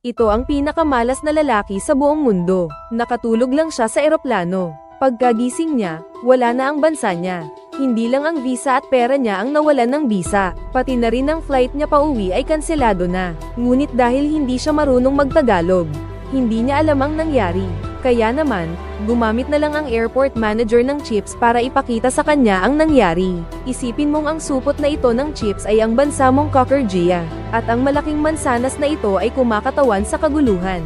Ito ang pinakamalas na lalaki sa buong mundo. Nakatulog lang siya sa eroplano. Pagkagising niya, wala na ang bansa niya. Hindi lang ang visa at pera niya ang nawalan ng visa, pati na rin ang flight niya pauwi ay kanselado na. Ngunit dahil hindi siya marunong magtagalog, hindi niya alam ang nangyari. Kaya naman, gumamit na lang ang airport manager ng chips para ipakita sa kanya ang nangyari. Isipin mong ang supot na ito ng chips ay ang bansa mong Kokergia, at ang malaking mansanas na ito ay kumakatawan sa kaguluhan.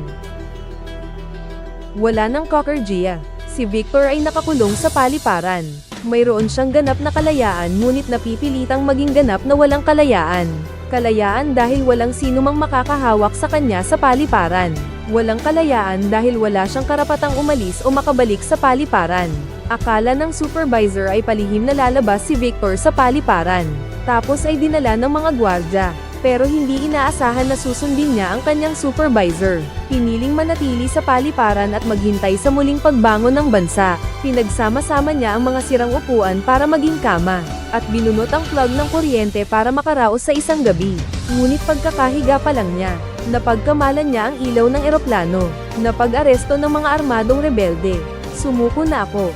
Wala ng Kokergia. Si Victor ay nakakulong sa paliparan. Mayroon siyang ganap na kalayaan ngunit napipilitang maging ganap na walang kalayaan. Kalayaan dahil walang sino mang makakahawak sa kanya sa paliparan. Walang kalayaan dahil wala siyang karapatang umalis o makabalik sa paliparan. Akala ng supervisor ay palihim na lalabas si Victor sa paliparan. Tapos ay dinala ng mga gwardya. Pero hindi inaasahan na susundin niya ang kanyang supervisor. Piniling manatili sa paliparan at maghintay sa muling pagbangon ng bansa. Pinagsama-sama niya ang mga sirang upuan para maging kama. At binunot ang plug ng kuryente para makaraos sa isang gabi. Ngunit pagkakahiga pa lang niya, napagkamalan niya ang ilaw ng eroplano. Napag-aresto ng mga armadong rebelde. Sumuko na ako.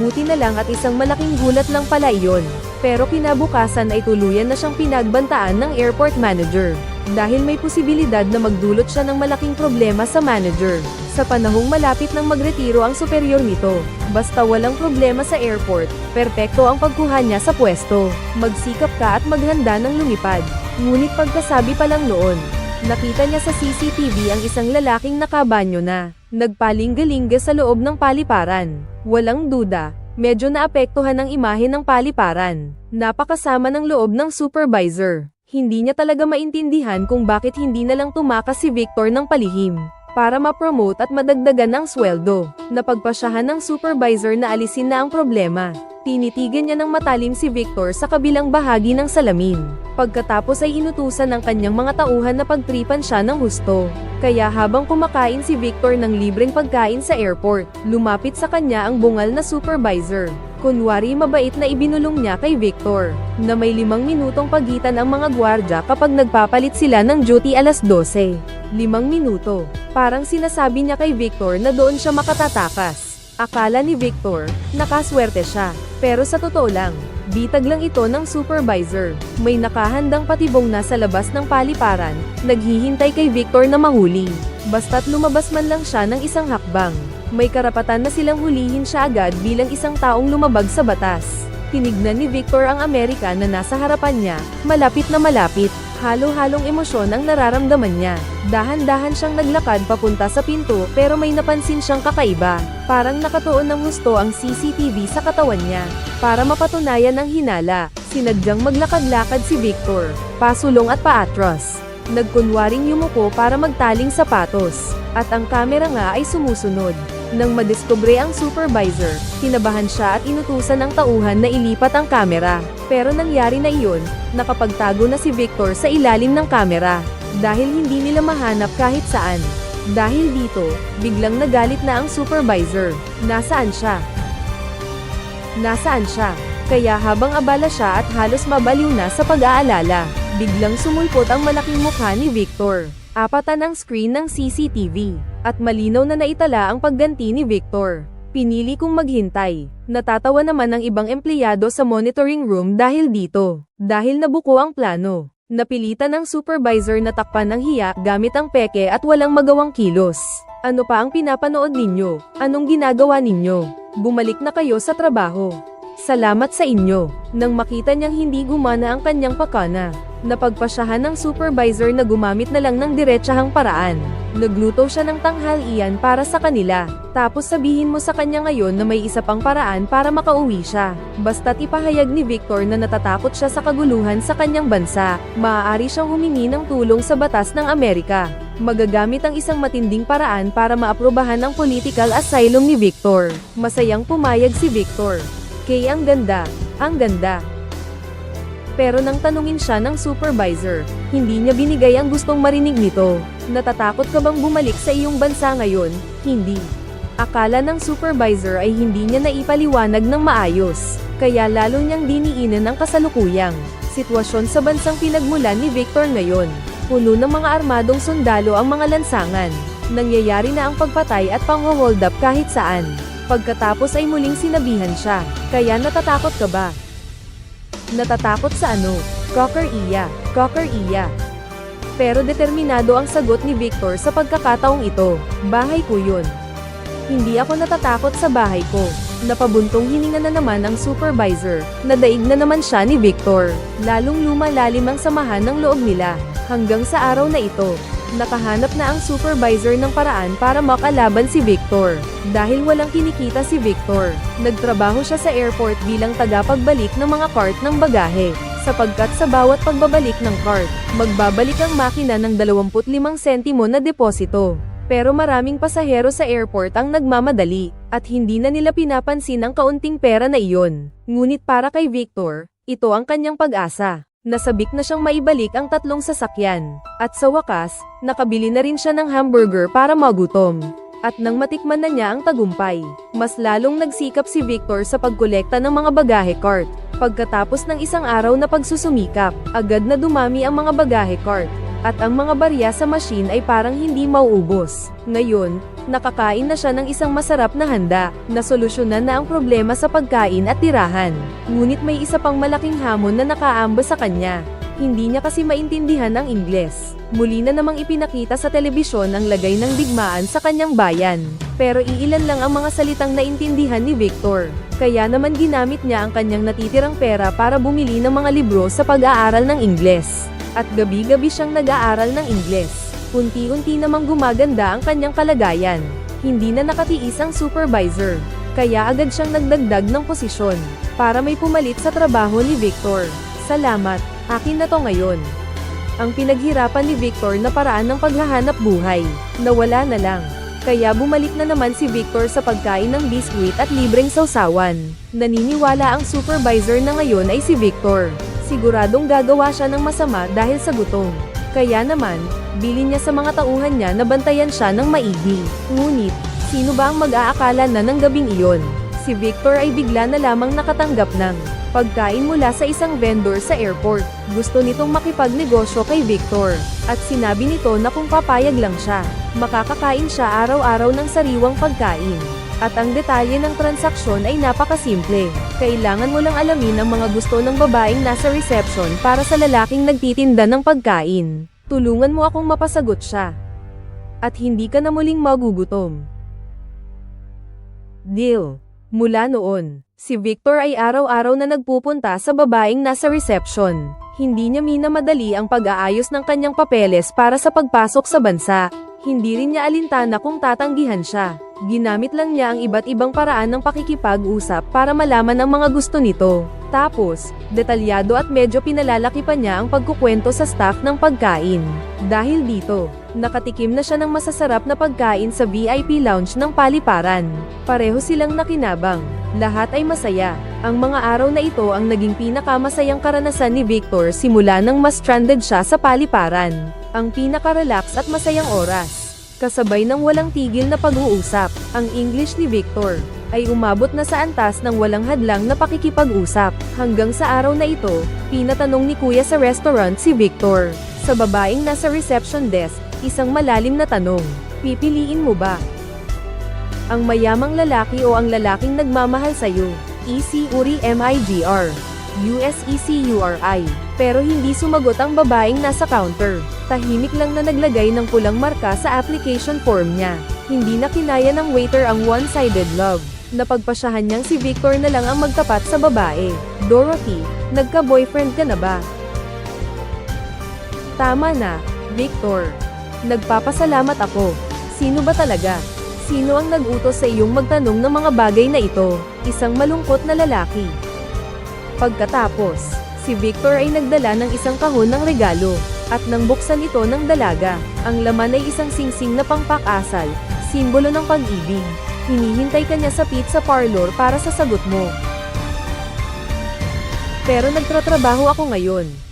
Buti na lang at isang malaking gulat lang pala iyon. Pero kinabukasan ay tuluyan na siyang pinagbantaan ng airport manager. Dahil may posibilidad na magdulot siya ng malaking problema sa manager. Sa panahong malapit ng magretiro ang superior nito. Basta walang problema sa airport, perpekto ang pagkuha niya sa pwesto. Magsikap ka at maghanda ng lumipad. Ngunit pagkasabi pa lang noon, nakita niya sa CCTV ang isang lalaking nakabanyo na, nagpalingga-lingga sa loob ng paliparan. Walang duda, medyo naapektuhan ang imahe ng paliparan. Napakasama ng loob ng supervisor. Hindi niya talaga maintindihan kung bakit hindi na lang tumakas si Victor ng palihim. Para ma-promote at madagdagan ang sweldo. Napagpasyahan ng supervisor na alisin na ang problema. Tinitigan niya ng matalim si Victor sa kabilang bahagi ng salamin. Pagkatapos ay inutusan ng kanyang mga tauhan na pagtripan siya ng husto. Kaya habang kumakain si Victor ng libreng pagkain sa airport, lumapit sa kanya ang bungal na supervisor. Kunwari mabait na ibinulong niya kay Victor, na may limang minutong pagitan ang mga gwardya kapag nagpapalit sila ng duty alas 12. Limang minuto. Parang sinasabi niya kay Victor na doon siya makatatakas. Akala ni Victor, nakaswerte siya. Pero sa totoo lang, bitag lang ito ng supervisor. May nakahandang patibong na sa labas ng paliparan, naghihintay kay Victor na mahuli. Basta't lumabas man lang siya ng isang hakbang. May karapatan na silang hulihin siya agad bilang isang taong lumabag sa batas. Tinignan ni Victor ang Amerika na nasa harapan niya, malapit na malapit. Halo-halong emosyon ang nararamdaman niya. Dahan-dahan siyang naglakad papunta sa pinto pero may napansin siyang kakaiba. Parang nakatuon ng gusto ang CCTV sa katawan niya. Para mapatunayan ang hinala, sinadyang maglakad-lakad si Victor, pasulong at paatros. Nagkunwaring yumuko para magtaling sapatos, at ang kamera nga ay sumusunod. Nang madiskubre ang supervisor, kinabahan siya at inutusan ng tauhan na ilipat ang kamera. Pero nangyari na iyon, nakapagtago na si Victor sa ilalim ng kamera, dahil hindi nila mahanap kahit saan. Dahil dito, biglang nagalit na ang supervisor. Nasaan siya? Nasaan siya? Kaya habang abala siya at halos mabaliw na sa pag-aalala, biglang sumulpot ang malaking mukha ni Victor. Apatan ang screen ng CCTV, at malinaw na naitala ang pagganti ni Victor. Pinili kong maghintay. Natatawa naman ang ibang empleyado sa monitoring room dahil dito. Dahil nabuko ang plano. Napilitan ng supervisor na takpan ng hiya gamit ang peke at walang magawang kilos. Ano pa ang pinapanood ninyo? Anong ginagawa ninyo? Bumalik na kayo sa trabaho. Salamat sa inyo. Nang makita niyang hindi gumana ang kanyang pakana, napagpasyahan ng supervisor na gumamit na lang ng diretsahang paraan. Nagluto siya ng tanghalian para sa kanila. Tapos sabihin mo sa kanya ngayon na may isa pang paraan para makauwi siya. Basta't ipahayag ni Victor na natatakot siya sa kaguluhan sa kanyang bansa, maaari siyang humingi ng tulong sa batas ng Amerika. Magagamit ang isang matinding paraan para maaprubahan ang political asylum ni Victor. Masayang pumayag si Victor. Kay ang ganda, ang ganda. Pero nang tanungin siya ng supervisor, hindi niya binigay ang gustong marinig nito. Natatakot ka bang bumalik sa iyong bansa ngayon? Hindi. Akala ng supervisor ay hindi niya naipaliwanag ng maayos, kaya lalo niyang diniinan ang kasalukuyang sitwasyon sa bansang pinagmulan ni Victor ngayon. Puno ng mga armadong sundalo ang mga lansangan. Nangyayari na ang pagpatay at pang-hold up kahit saan. Pagkatapos ay muling sinabihan siya, kaya natatakot ka ba? Natatakot sa ano? Cocker iya, Cocker iya. Pero determinado ang sagot ni Victor sa pagkakataong ito, bahay ko yun. Hindi ako natatakot sa bahay ko. Napabuntong hininga na naman ang supervisor, nadaig na naman siya ni Victor. Lalong lumalalim ang samahan ng loob nila. Hanggang sa araw na ito, nakahanap na ang supervisor ng paraan para makalaban si Victor. Dahil walang kinikita si Victor, nagtrabaho siya sa airport bilang tagapagbalik ng mga cart ng bagahe. Sapagkat sa bawat pagbabalik ng cart, magbabalik ang makina ng 25 sentimo na deposito. Pero maraming pasahero sa airport ang nagmamadali, at hindi na nila pinapansin ang kaunting pera na iyon. Ngunit para kay Victor, ito ang kanyang pag-asa. Nasabik na siyang maibalik ang tatlong sasakyan. At sa wakas, nakabili na rin siya ng hamburger para magutom. At nang matikman na niya ang tagumpay, mas lalong nagsikap si Victor sa pagkolekta ng mga bagahe cart. Pagkatapos ng isang araw na pagsusumikap, agad na dumami ang mga bagahe cart. At ang mga barya sa machine ay parang hindi mauubos. Ngayon, nakakain na siya ng isang masarap na handa, na solusyonan na ang problema sa pagkain at tirahan. Ngunit may isa pang malaking hamon na nakaamba sa kanya. Hindi niya kasi maintindihan ang Ingles. Muli na namang ipinakita sa telebisyon ang lagay ng digmaan sa kanyang bayan. Pero iilan lang ang mga salitang naintindihan ni Victor. Kaya naman ginamit niya ang kanyang natitirang pera para bumili ng mga libro sa pag-aaral ng Ingles. At gabi-gabi siyang nag-aaral ng Ingles. Unti-unti namang gumaganda ang kanyang kalagayan. Hindi na nakatiis ang supervisor. Kaya agad siyang nagdagdag ng posisyon. Para may pumalit sa trabaho ni Victor. Salamat, akin na to ngayon. Ang pinaghirapan ni Victor na paraan ng paghahanap buhay, nawala na lang. Kaya bumalik na naman si Victor sa pagkain ng biskwit at libreng sausawan. Naniniwala ang supervisor na ngayon ay si Victor. Siguradong gagawa siya ng masama dahil sa gutom. Kaya naman, bilin niya sa mga tauhan niya na bantayan siya ng maigi. Ngunit, sino ba ang mag-aakala na ng gabing iyon? Si Victor ay bigla na lamang nakatanggap ng pagkain mula sa isang vendor sa airport. Gusto nitong makipagnegosyo kay Victor, at sinabi nito na kung papayag lang siya, makakakain siya araw-araw ng sariwang pagkain. At ang detalye ng transaksyon ay napakasimple. Kailangan mo lang alamin ang mga gusto ng babaeng nasa reception para sa lalaking nagtitinda ng pagkain. Tulungan mo akong mapasagot siya. At hindi ka na muling magugutom. Deal. Mula noon, si Victor ay araw-araw na nagpupunta sa babaeng nasa reception. Hindi niya minamadali ang pag-aayos ng kanyang papeles para sa pagpasok sa bansa. Hindi rin niya alintana kung tatanggihan siya. Ginamit lang niya ang iba't ibang paraan ng pakikipag-usap para malaman ang mga gusto nito. Tapos, detalyado at medyo pinalalaki pa niya ang pagkukwento sa staff ng pagkain. Dahil dito, nakatikim na siya ng masasarap na pagkain sa VIP lounge ng paliparan. Pareho silang nakinabang. Lahat ay masaya. Ang mga araw na ito ang naging pinakamasayang karanasan ni Victor simula nang mas stranded siya sa paliparan. Ang pinaka-relax at masayang oras kasabay ng walang tigil na pag-uusap. Ang English ni Victor ay umabot na sa antas ng walang hadlang na pakikipag-usap. Hanggang sa araw na ito, pinatanong ni Kuya sa restaurant si Victor. Sa babaeng nasa reception desk, isang malalim na tanong, pipiliin mo ba? Ang mayamang lalaki o ang lalaking nagmamahal sa'yo? EC Uri MIGR. USECURI. Pero hindi sumagot ang babaeng nasa counter. Tahimik lang na naglagay ng pulang marka sa application form niya. Hindi na kinaya ng waiter ang one-sided love. Napagpasyahan niyang si Victor na lang ang magtapat sa babae. Dorothy, nagka-boyfriend ka na ba? Tama na, Victor. Nagpapasalamat ako. Sino ba talaga? Sino ang nag-utos sa iyong magtanong ng mga bagay na ito? Isang malungkot na lalaki. Pagkatapos, si Victor ay nagdala ng isang kahon ng regalo, at nang buksan ito ng dalaga, ang laman ay isang singsing na pangpak-asal, simbolo ng pag-ibig. Hinihintay ka niya sa pizza parlor para sa sagot mo. Pero nagtratrabaho ako ngayon.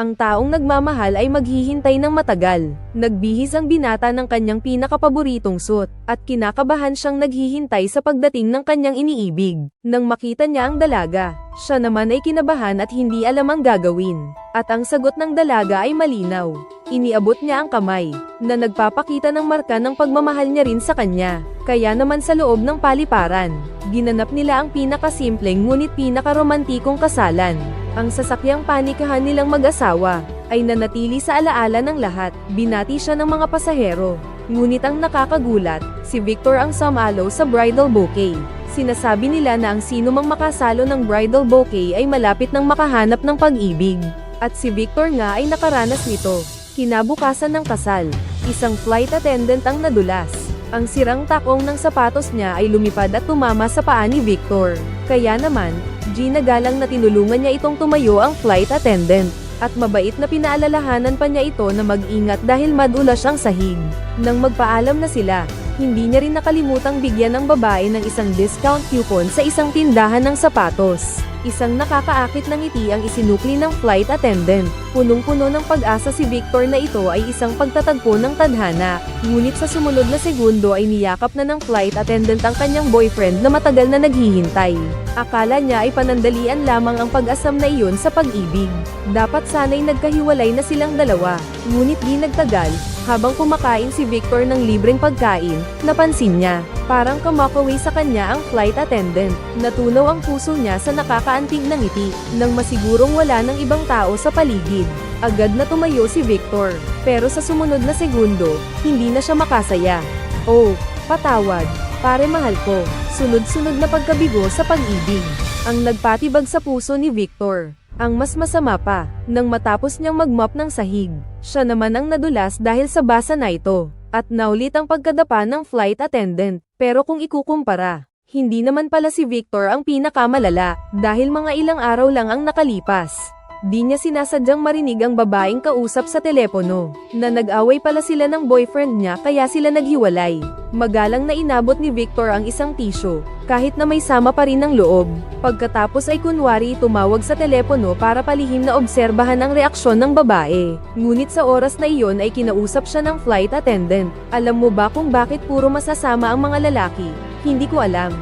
Ang taong nagmamahal ay maghihintay ng matagal. Nagbihis ang binata ng kanyang pinakapaboritong suit, at kinakabahan siyang naghihintay sa pagdating ng kanyang iniibig. Nang makita niya ang dalaga, siya naman ay kinabahan at hindi alam ang gagawin. At ang sagot ng dalaga ay malinaw. Iniabot niya ang kamay, na nagpapakita ng marka ng pagmamahal niya rin sa kanya. Kaya naman sa loob ng paliparan, ginanap nila ang pinakasimpleng ngunit pinakaromantikong kasalan. Ang sasakyang panikahan nilang mag-asawa, ay nanatili sa alaala ng lahat. Binati siya ng mga pasahero. Ngunit ang nakakagulat, si Victor ang sumalo sa bridal bouquet. Sinasabi nila na ang sino mang makasalo ng bridal bouquet ay malapit ng makahanap ng pag-ibig. At si Victor nga ay nakaranas nito. Kinabukasan ng kasal, isang flight attendant ang nadulas. Ang sirang takong ng sapatos niya ay lumipad at tumama sa paa ni Victor. Kaya naman, Gina galang na tinulungan niya itong tumayo ang flight attendant. At mabait na pinaalalahanan pa niya ito na mag-ingat dahil madulas ang sahig. Nang magpaalam na sila, hindi niya rin nakalimutang bigyan ng babae ng isang discount coupon sa isang tindahan ng sapatos. Isang nakakaakit ng ngiti ang isinukli ng flight attendant. Punong-puno ng pag-asa si Victor na ito ay isang pagtatagpo ng tadhana. Ngunit sa sumunod na segundo ay niyakap na ng flight attendant ang kanyang boyfriend na matagal na naghihintay. Akala niya ay panandalian lamang ang pag-asam na iyon sa pag-ibig. Dapat sana'y nagkahiwalay na silang dalawa. Ngunit di nagtagal, habang kumakain si Victor ng libreng pagkain, napansin niya, parang kamakaway sa kanya ang flight attendant. Natunaw ang puso niya sa nakakaantig na ngiti, nang masigurong wala ng ibang tao sa paligid. Agad na tumayo si Victor, pero sa sumunod na segundo, hindi na siya makasaya. Oh, patawad, pare mahal ko, sunod-sunod na pagkabigo sa pag-ibig. Ang nagpatibag sa puso ni Victor. Ang mas masama pa, nang matapos niyang magmop ng sahig, siya naman ang nadulas dahil sa basa na ito, at naulit ang pagkadapa ng flight attendant. Pero kung ikukumpara, hindi naman pala si Victor ang pinakamalala, dahil mga ilang araw lang ang nakalipas. Di niya sinasadyang marinig ang babaeng kausap sa telepono, na nag-away pala sila ng boyfriend niya kaya sila naghiwalay. Magalang na inabot ni Victor ang isang tisyo, kahit na may sama pa rin ng loob. Pagkatapos ay kunwari tumawag sa telepono para palihim na obserbahan ang reaksyon ng babae. Ngunit sa oras na iyon ay kinausap siya ng flight attendant. Alam mo ba kung bakit puro masasama ang mga lalaki? Hindi ko alam.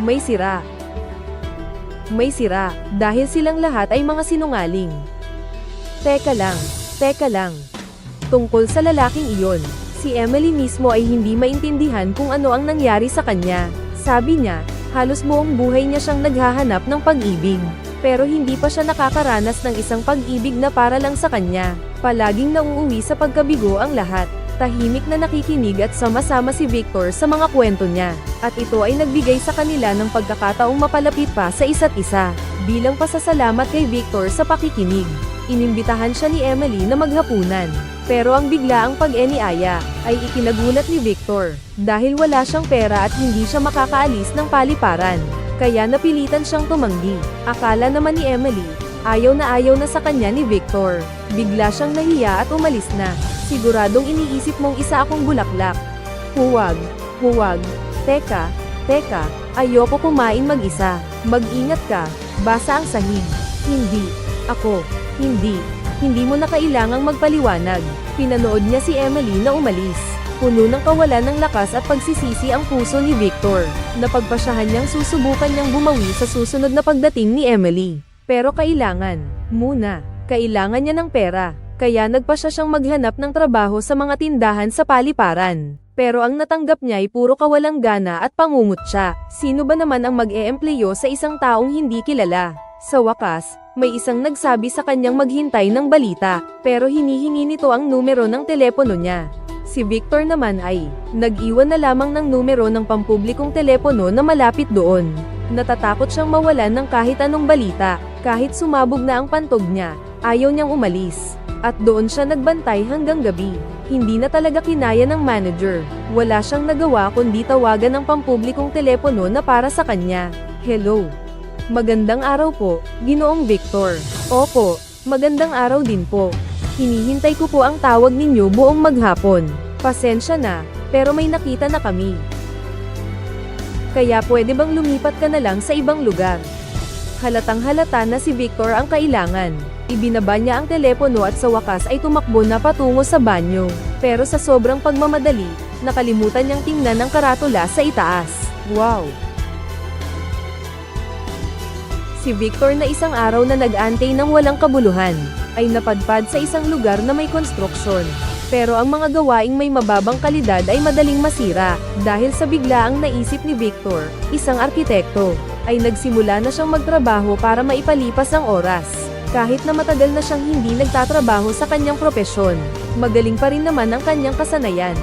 May sira. May sira, dahil silang lahat ay mga sinungaling. Teka lang, teka lang. Tungkol sa lalaking iyon, si Emily mismo ay hindi maintindihan kung ano ang nangyari sa kanya. Sabi niya, halos buong buhay niya siyang naghahanap ng pag-ibig. Pero hindi pa siya nakakaranas ng isang pag-ibig na para lang sa kanya. Palaging nauuwi sa pagkabigo ang lahat. Tahimik na nakikinig at sama-sama si Victor sa mga kwento niya. At ito ay nagbigay sa kanila ng pagkakataong mapalapit pa sa isa't isa. Bilang pasasalamat kay Victor sa pakikinig, inimbitahan siya ni Emily na maghapunan. Pero ang biglaang pag-eniaya ay ikinagulat ni Victor dahil wala siyang pera at hindi siya makakaalis ng paliparan. Kaya napilitan siyang tumanggi. Akala naman ni Emily, ayaw na ayaw na sa kanya ni Victor. Bigla siyang nahiya at umalis na. Siguradong iniisip mong isa akong bulaklak. Huwag, huwag. Teka, teka, ayoko kumain mag-isa. Mag-ingat ka, basa ang sahig. Hindi, ako, hindi. Hindi mo na kailangang magpaliwanag. Pinanood niya si Emily na umalis. Puno ng kawalan ng lakas at pagsisisi ang puso ni Victor. Napagpasyahan niyang susubukan niyang bumawi sa susunod na pagdating ni Emily. Pero kailangan, muna, kailangan niya ng pera. Kaya nagpa siya siyang maghanap ng trabaho sa mga tindahan sa paliparan. Pero ang natanggap niya ay puro kawalang gana at pangungot siya. Sino ba naman ang mag-eempleyo sa isang taong hindi kilala? Sa wakas, may isang nagsabi sa kanyang maghintay ng balita, pero hinihingi nito ang numero ng telepono niya. Si Victor naman ay, nag-iwan na lamang ng numero ng pampublikong telepono na malapit doon. Natatakot siyang mawalan ng kahit anong balita, kahit sumabog na ang pantog niya, ayaw niyang umalis. At doon siya nagbantay hanggang gabi. Hindi na talaga kinaya ng manager. Wala siyang nagawa kundi tawagan ng pampublikong telepono na para sa kanya. Hello. Magandang araw po, Ginoong Victor. Opo, magandang araw din po. Hinihintay ko po ang tawag ninyo buong maghapon. Pasensya na, pero may nakita na kami. Kaya pwede bang lumipat ka na lang sa ibang lugar? Halatang halata na si Victor ang kailangan. Ibinaba niya ang telepono at sa wakas ay tumakbo na patungo sa banyo. Pero sa sobrang pagmamadali, nakalimutan niyang tingnan ang karatula sa itaas. Wow! Si Victor na isang araw na nag-antay ng walang kabuluhan, ay napadpad sa isang lugar na may konstruksyon. Pero ang mga gawaing may mababang kalidad ay madaling masira, dahil sa biglaang naisip ni Victor, isang arkitekto, ay nagsimula na siyang magtrabaho para maipalipas ang oras. Kahit na matagal na siyang hindi nagtatrabaho sa kanyang propesyon, magaling pa rin naman ang kanyang kasanayan.